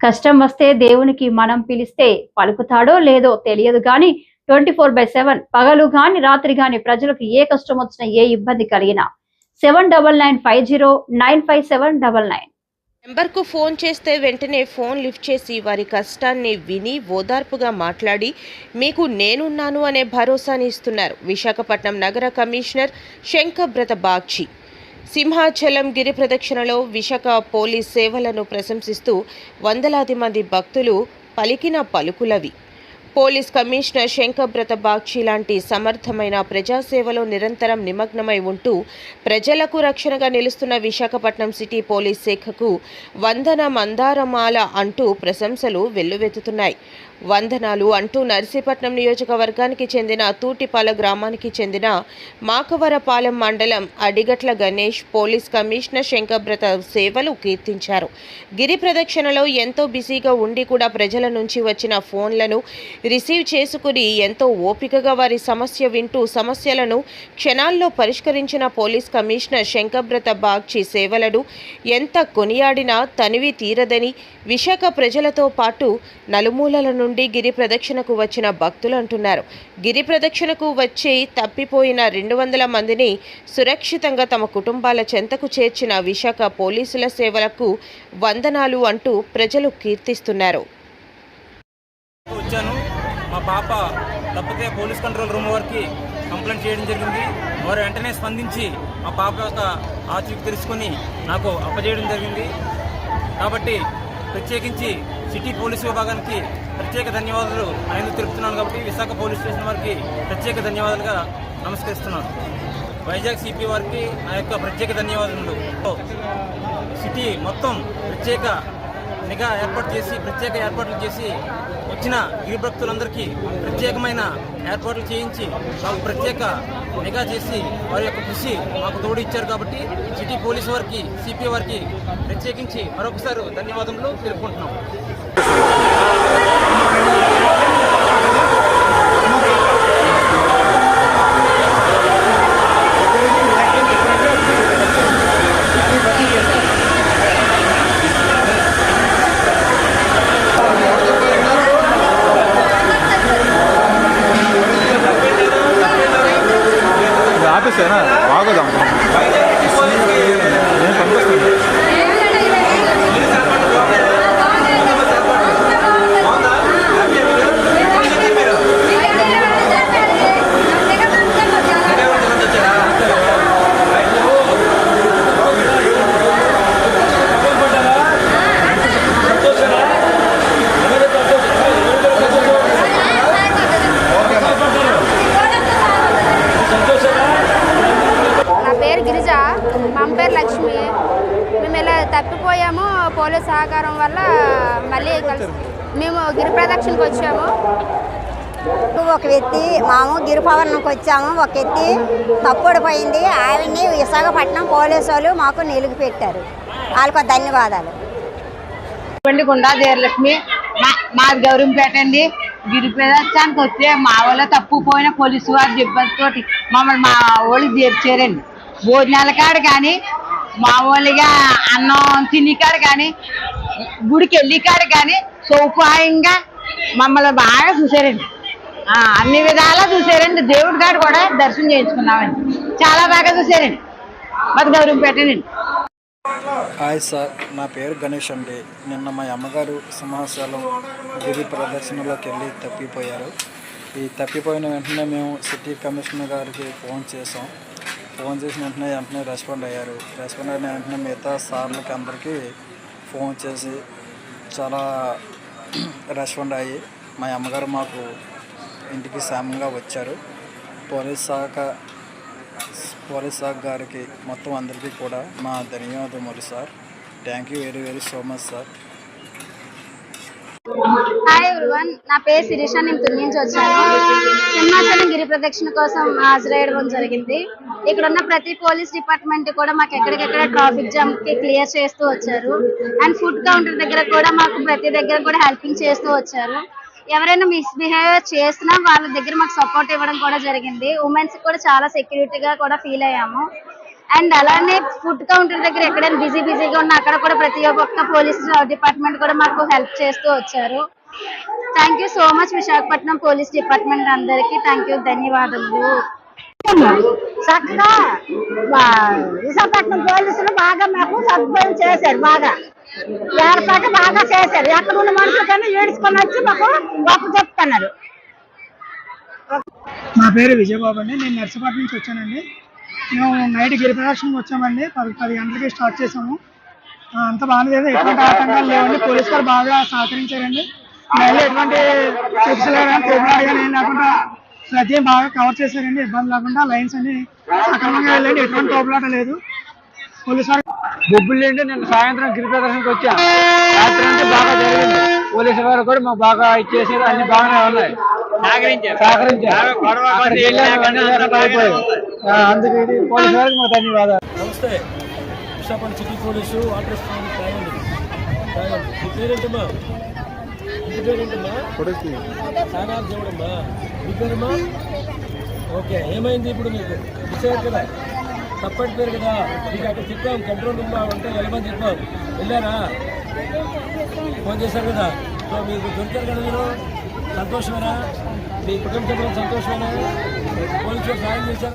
కష్టం వస్తే దేవునికి మనం పిలిస్తే పలుకుతాడో లేదో తెలియదు కానీ ట్వంటీ ఫోర్ బై సెవెన్ పగలు గాని రాత్రి గాని ప్రజలకు ఏ కష్టం వచ్చినా ఏ ఇబ్బంది కలిగినా. Seven double nine five zero nine five seven double nine. నెంబర్కు ఫోన్ చేస్తే వెంటనే ఫోన్ లిఫ్ట్ చేసి వారి కష్టాన్ని విని ఓదార్పుగా మాట్లాడి మీకు నేనున్నాను అనే భరోసాని ఇస్తున్నారు విశాఖపట్నం నగర కమిషనర్ శంకబ్రత బాగ్చి సింహాచలం గిరి ప్రదక్షిణలో విశాఖ పోలీస్ సేవలను ప్రశంసిస్తూ వందలాది మంది భక్తులు పలికిన పలుకులవి. పోలీస్ కమిషనర్ శంకర్బ్రత బాగ్చి లాంటి సమర్థమైన ప్రజాసేవలో నిరంతరం నిమగ్నమై ఉంటూ ప్రజలకు రక్షణగా నిలుస్తున్న విశాఖపట్నం సిటీ పోలీస్ శాఖకు వందన మందారమాల అంటూ ప్రశంసలు వెల్లువెత్తుతున్నాయి. వందనాలు అంటూ నర్సీపట్నం నియోజకవర్గానికి చెందిన తూటిపాల గ్రామానికి చెందిన మాకవరపాలెం మండలం అడిగట్ల గణేష్ పోలీస్ కమిషనర్ శంకర్బ్రత సేవలు కీర్తించారు. గిరి ప్రదక్షిణలో ఎంతో బిజీగా ఉండి కూడా ప్రజల నుంచి వచ్చిన ఫోన్లను రిసీవ్ చేసుకుని ఎంతో ఓపికగా వారి సమస్య వింటూ సమస్యలను క్షణాల్లో పరిష్కరించిన పోలీస్ కమిషనర్ శంకర్బ్రత బాగ్చి సేవలను ఎంత కొనియాడినా తనివి తీరదని విశాఖ ప్రజలతో పాటు నలుమూలల నుండి గిరి ప్రదక్షిణకు వచ్చిన భక్తులు అంటున్నారు. గిరి ప్రదక్షిణకు వచ్చి తప్పిపోయిన రెండు వందల మందిని సురక్షితంగా తమ కుటుంబాల చెంతకు చేర్చిన విశాఖ పోలీసుల సేవలకు వందనాలు అంటూ ప్రజలు కీర్తిస్తున్నారు. మా పాప తప్పితే పోలీస్ కంట్రోల్ రూమ్ వారికి కంప్లైంట్ చేయడం జరిగింది. వారు వెంటనే స్పందించి మా పాప యొక్క ఆచూకి తెలుసుకొని నాకు అప్పజేయడం జరిగింది. కాబట్టి ప్రత్యేకించి సిటీ పోలీస్ విభాగానికి ప్రత్యేక ధన్యవాదాలు. ఆయన తెలుపుతున్నాను కాబట్టి విశాఖ పోలీస్ స్టేషన్ వారికి ప్రత్యేక ధన్యవాదాలుగా నమస్కరిస్తున్నాను. వైజాగ్ సిపి వారికి నా యొక్క ప్రత్యేక ధన్యవాదములు. సిటీ మొత్తం ప్రత్యేక నిఘా ఏర్పాటు చేసి ప్రత్యేక ఏర్పాట్లు చేసి వచ్చిన గిరి భక్తులందరికీ ప్రత్యేకమైన ఏర్పాట్లు చేయించి మాకు ప్రత్యేక నిఘా చేసి వారి యొక్క కృషి మాకు తోడు ఇచ్చారు కాబట్టి సిటీ పోలీస్ వారికి సిపి వారికి ప్రత్యేకించి మరొకసారి ధన్యవాదములు తెలుపుకుంటున్నాం. ఇది ఆపేసేనా బాగోదాం సహకారం వల్ల మళ్ళీ కలిసి మేము గిరి ప్రదక్షిణకి వచ్చాము. ఒక వ్యక్తి మాము గిరిపవనంకి వచ్చాము. ఒక వ్యక్తి తప్పుడిపోయింది ఆవిడ్ని విశాఖపట్నం పోలీసు వాళ్ళు మాకు నిలుగు పెట్టారు. వాళ్ళకు ధన్యవాదాలు. గుండా జయలక్ష్మి మా- మాది గౌరంపేట అండి. గిరి ప్రదర్శనానికి వస్తే మా వాళ్ళ తప్పుపోయిన పోలీసు వారి ఇబ్బందితో మమ్మల్ని మా వాళ్ళు చేర్చారండి భోజనాల కాడ కానీ మామూలుగా అన్నం తిని కానీ గుడికి వెళ్ళి కానీ సౌకర్యంగా మమ్మల్ని బాగా చూసారండి అన్ని విధాలా చూసారండి దేవుడి గారు కూడా దర్శనం చేయించుకున్నామండి. చాలా బాగా చూసారండి మరి గౌరవం పెట్టండి. హాయ్ సార్ నా పేరు గణేష్ అండి. నిన్న మా అమ్మగారు సింహాచలం గిరి ప్రదర్శనలోకి వెళ్ళి తప్పిపోయారు. ఈ తప్పిపోయిన వెంటనే మేము సిటీ కమిషనర్ గారికి ఫోన్ చేసాం ఫోన్ చేసిన వెంటనే వెంటనే రెస్పాండ్ అయ్యారు. రెస్పాండ్ అయిన వెంటనే మిగతా సార్లకి అందరికీ ఫోన్ చేసి చాలా రెస్పాండ్ అయ్యి మా అమ్మగారు మాకు ఇంటికి క్షేమంగా వచ్చారు. పోలీస్ శాఖ పోలీస్ శాఖ గారికి మొత్తం అందరికీ కూడా మా ధన్యవాదములు sir. Thank you very very so much sir hi everyone నా పేరు శిరీష. నేను తుని నుంచి వచ్చాను. సింహాచలం గిరి ప్రదక్షిణ కోసం హాజరయ్యడం జరిగింది. ఇక్కడ ఉన్న ప్రతి పోలీస్ డిపార్ట్మెంట్ కూడా మాకు ఎక్కడికెక్కడ ట్రాఫిక్ జామ్కి క్లియర్ చేస్తూ వచ్చారు. అండ్ ఫుడ్ కౌంటర్ దగ్గర కూడా మాకు ప్రతి దగ్గర కూడా హెల్పింగ్ చేస్తూ వచ్చారు. ఎవరైనా మిస్బిహేవియర్ చేసినా వాళ్ళ దగ్గర మాకు సపోర్ట్ ఇవ్వడం కూడా జరిగింది. ఉమెన్స్ కూడా చాలా సెక్యూరిటీగా కూడా ఫీల్ అయ్యాము. అండ్ అలానే ఫుడ్ కౌంటర్ దగ్గర ఎక్కడైనా బిజీ బిజీగా ఉన్నా అక్కడ కూడా ప్రతి ఒక్క పోలీస్ డిపార్ట్మెంట్ కూడా మాకు హెల్ప్ చేస్తూ వచ్చారు. Thank you so much Visakhapatnam police department అందరికీ. థ్యాంక్ యూ ధన్యవాదములు. చక్కగా విశాఖపట్నం పోలీసులు బాగా మాకు సదుపాయం చేశారు బాగా. ఏర్పాటు బాగా చేశారు. ఎక్కడ ఉన్న మనుషులకైనా ఏడుచుకొని వచ్చి మాకు గొప్ప చెప్తున్నారు. నా పేరు విజయబాబు అండి. నేను నర్సపాటి నుంచి వచ్చానండి. మేము నైట్ గిరి వచ్చామండి. పది పది గంటలకి స్టార్ట్ చేసాము అంత బాగానే లేదు ఎటువంటి ఆటంకాలు లేవండి. పోలీసు గారు బాగా సహకరించారండి. మళ్ళీ ఎటువంటి చిప్స్ కానీ కానీ ఏం లేకుండా ప్రతి బాగా కవర్ చేశారండి. ఇబ్బంది లేకుండా లైన్స్ అన్ని సక్రమంగా వెళ్ళండి. ఎటువంటి తోపులాట లేదు. పోలీసు వారు బొబ్బులు ఏంటి నేను సాయంత్రం గిరి ప్రదర్శనకు వచ్చాను రాత్రి అంటే బాగా జరిగింది. పోలీసు వారు కూడా మాకు బాగా ఇచ్చేసారు. అన్ని బాగానే ఉన్నాయి. అందుకే పోలీసు వారికి మా ధన్యవాదాలు. నమస్తే. విశాఖపట్నం సిటీ పోలీసు వాటర్ పేరేంటమ్మా? మీ పేరేంటమ్మా? సానాథ్ దేవుడమ్మా. మీ పేరమ్మా? ఓకే ఏమైంది ఇప్పుడు మీకు విషయం కదా. తప్పటి పేరు కదా. మీకు అక్కడ చెప్పాం కంట్రోల్ రూమ్లో ఉంటే వెళ్ళమని చెప్పాం. వెళ్ళారా? ఫోన్ చేశారు కదా. సో మీకు దొరికారు కదా మీరు? సంతోషమేనా? మీ కుటుంబ సభ్యులకు సంతోషమేనా? పోలీసులు సాయం చేశారు.